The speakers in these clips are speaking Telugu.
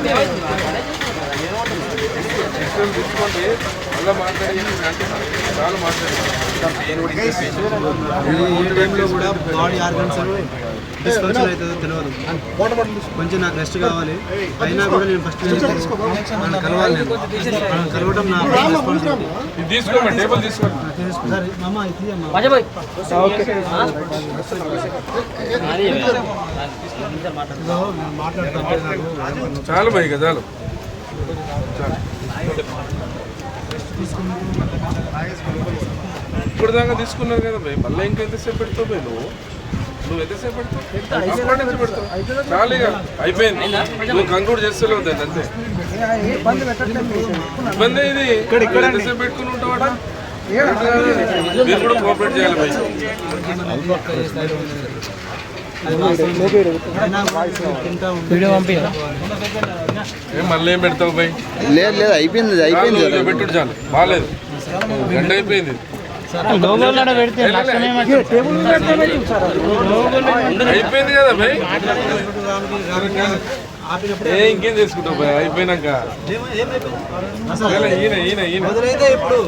分かる。తీసుకోండి మళ్ళీ మాట్లాడి చాలా టైంలో కూడా బాడీ ఆర్గన్స్ డిస్ఫంక్షన్ అవుతుందో తెలియదు కొంచెం నాకు రెస్ట్ కావాలి. అయినా కూడా నేను ఫస్ట్ వాళ్ళని కలవాలి నేను. కలవడం నా సరే మామ ఇది చాలు భయ్ చాలు. ఇప్పుడు దాకా తీసుకున్నారు కదా భయ్ మళ్ళీ ఇంకా ఎంతసేపు పెడతావు భయ్ నువ్వు? నువ్వు ఎంతసేపు పెడతావు? నుంచి పెడతావు. చాలు ఇక అయిపోయింది. నువ్వు కంక్లూడ్ చేస్తలేవు దాన్ని అంతే. ఇబ్బంది ఇది ఇక్కడ ఎంతసేపు పెట్టుకుని ఉంటావాడా మీరు కూడా కోఆపరేట్ చేయాలి భయ్ వీడియో పంపి ఏం మళ్ళీ ఏం పెడతావు భయ్ లేదు లేదు అయిపోయింది అయిపోయింది పెట్టుడు చాలు. బాగాలేదు గంట అయిపోయింది. అయిపోయింది కదా భయ్ ఏ ఇంకేం చేసుకుంటావు భయ్ అయిపోయినాక. ఈయన ఈయన ఈయన. ఇప్పుడు.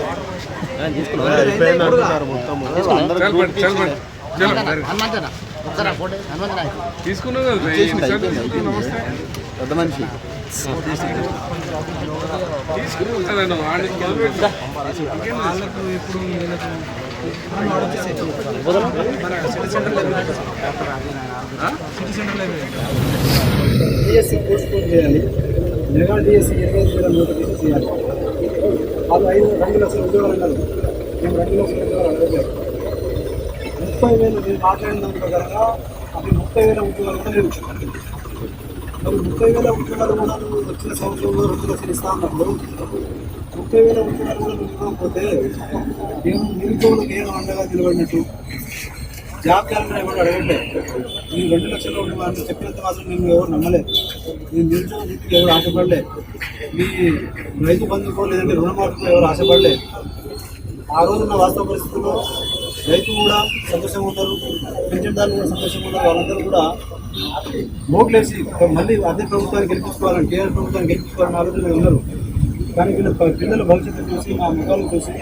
తీసుకున్నావు కదా పెద్ద మనిషి. తీసుకున్నావు వాళ్ళకు ఇప్పుడు సిటీ సెంటర్ డిఎస్సి పోస్ట్పోన్ చేయాలి మెగా డిఎస్సి ఇరవై ఐదు వేల నోటిఫికేషన్ చేయాలి వాళ్ళు ఐదు రెండు లక్షల ఉద్యోగాలు అన్నారు మేము రెండు లక్షల ఉద్యోగాలు అడగలేదు ముప్పై వేలు నేను మాట్లాడిన దాని ప్రకారంగా అది ముప్పై వేల ఉద్యోగాలు కూడా ముప్పై వేల ఉద్యోగాలు కూడా నువ్వు వచ్చిన సంవత్సరంలో రెండు లక్షలు ఇస్తా అన్నప్పుడు ముప్పై వేల ఉద్యోగాలు కూడా నువ్వు ఇవ్వకపోతే నేను నిరుద్యోగులకు ఏం అండగా నిలబడినట్టు జాబ్ క్యాలెండర్ ఎవరు అడగట్లే నేను రెండు లక్షలు అంటే చెప్పినంత మాత్రం నేను ఎవరు నమ్మలేదు నేను నిరుద్యోగ వృత్తికి ఎవరు ఆశపడలే మీ రైతు బంధుకో లేదంటే రుణమాఫీకో ఎవరు ఆశపడలే ఆ రోజున్న వాస్తవ పరిస్థితుల్లో రైతు కూడా సంతోషంగా ఉంటారు పెంచడానికి కూడా సంతోషంగా ఉంటారు వాళ్ళందరూ కూడా ఓట్లేసి మళ్ళీ అదే ప్రభుత్వాన్ని గెలిపించుకోవాలని కేంద్ర ప్రభుత్వాన్ని గెలిపించుకోవాలని ఆలోచన ఉన్నారు. కానీ వీళ్ళ పిల్లల భవిష్యత్తు చూసి మా ముఖాలు చూసి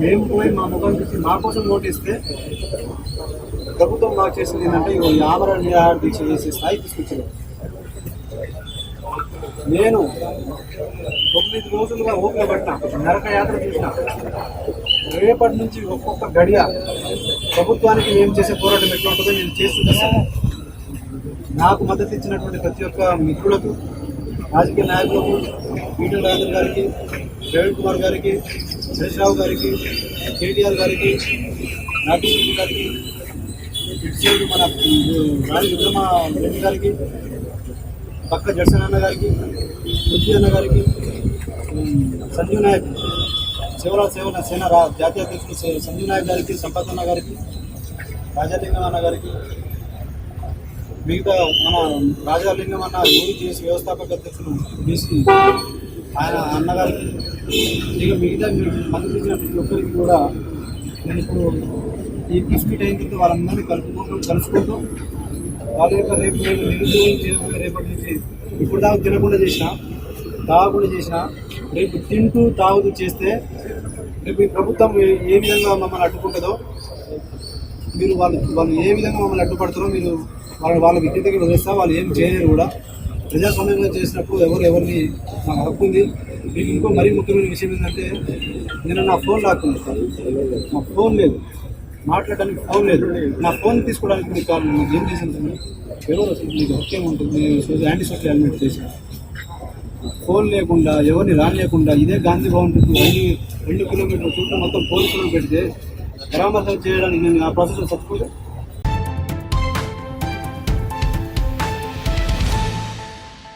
మేము పోయి మా ముఖాలు చూసి మా కోసం ఓటిస్తే ప్రభుత్వం మాకు చేసింది ఏంటంటే ఈ ఆమరణ నిరాహార దీక్ష చేసే స్థాయి తీసుకొచ్చారు. నేను తొమ్మిది రోజులుగా ఓపిక పట్టిన నరక యాత్ర చూసిన రేపటి నుంచి ఒక్కొక్క గడియ ప్రభుత్వానికి మేము చేసే పోరాటం ఎట్లా ఉంటుందో నేను చేస్తూ నాకు మద్దతు ఇచ్చినటువంటి ప్రతి ఒక్క మిత్రులకు రాజకీయ నాయకులకు ఈటల రాజేంద్ర గారికి ప్రవీణ్ కుమార్ గారికి శేషరావు గారికి కేటీఆర్ గారికి నాగేశ్వరి గారికి ఇటు మన రాజు విక్రమ రెడ్డి గారికి పక్క జడ్సన్ అన్న గారికి పృథ్వీ అన్న గారికి సంజీవ్ నాయక్ శివరాజ్ సేవల సేన రా జాతీయ అధ్యక్షుడు సంజీవ్ నాయక్ గారికి సంపత్ అన్న గారికి రాజాలింగం అన్న గారికి మిగతా మన రాజాలింగం అన్న యూజీఎస్ వ్యవస్థాపక అధ్యక్షులు బీసీ ఆయన అన్నగారికి ఇక మిగతా మంది ప్రతి ఒక్కరికి కూడా నేను ఇప్పుడు ఈ ప్రెస్ మీట్ అయిన తర్వాత వాళ్ళందరినీ కలుపుకుంటూ కలుసుకుంటూ వాళ్ళ యొక్క రేపు నేను నిరుద్యోగం చేయకుండా రేపటి నుంచి ఇప్పుడు దాకా తినకుండా చేసిన తాగకుండా చేసిన రేపు తింటూ తాగుతూ చేస్తే రేపు ఈ ప్రభుత్వం ఏ- విధంగా మమ్మల్ని అడ్డుకుంటుందో మీరు వాళ్ళు వాళ్ళు ఏ విధంగా మమ్మల్ని అడ్డుపడతారో మీరు వాళ్ళ వాళ్ళ విద్య దగ్గర వదిలేస్తా వాళ్ళు ఏం చేయలేరు కూడా. ప్రజాస్వామ్యంగా చేసినప్పుడు ఎవరు ఎవరిని నాకు హక్కు ఉంది మీకు ఇంకో మరీ ముఖ్యమైన విషయం ఏంటంటే నేను నా ఫోన్ లాక్కున్నాను నా ఫోన్ లేదు. మాట్లాడడానికి ఫోన్ లేదు. నా ఫోన్ తీసుకోవడానికి మీకు కారణం మీకు ఏం చేసింది ఎవరు అసలు మీకు హక్కు ఏముంటుంది యాంటీ సోషల్ హెల్మెట్ చేసిన ఫోన్ లేకుండా ఎవరిని రానియకుండా ఇదే గాంధీ భవన్ చుట్టూ రెండు రెండు కిలోమీటర్ల చుట్టూ మొత్తం పోలీసులను పెడితే పరామర్శం చేయడానికి నేను ఆ ప్రాసెస్ తప్పకుండా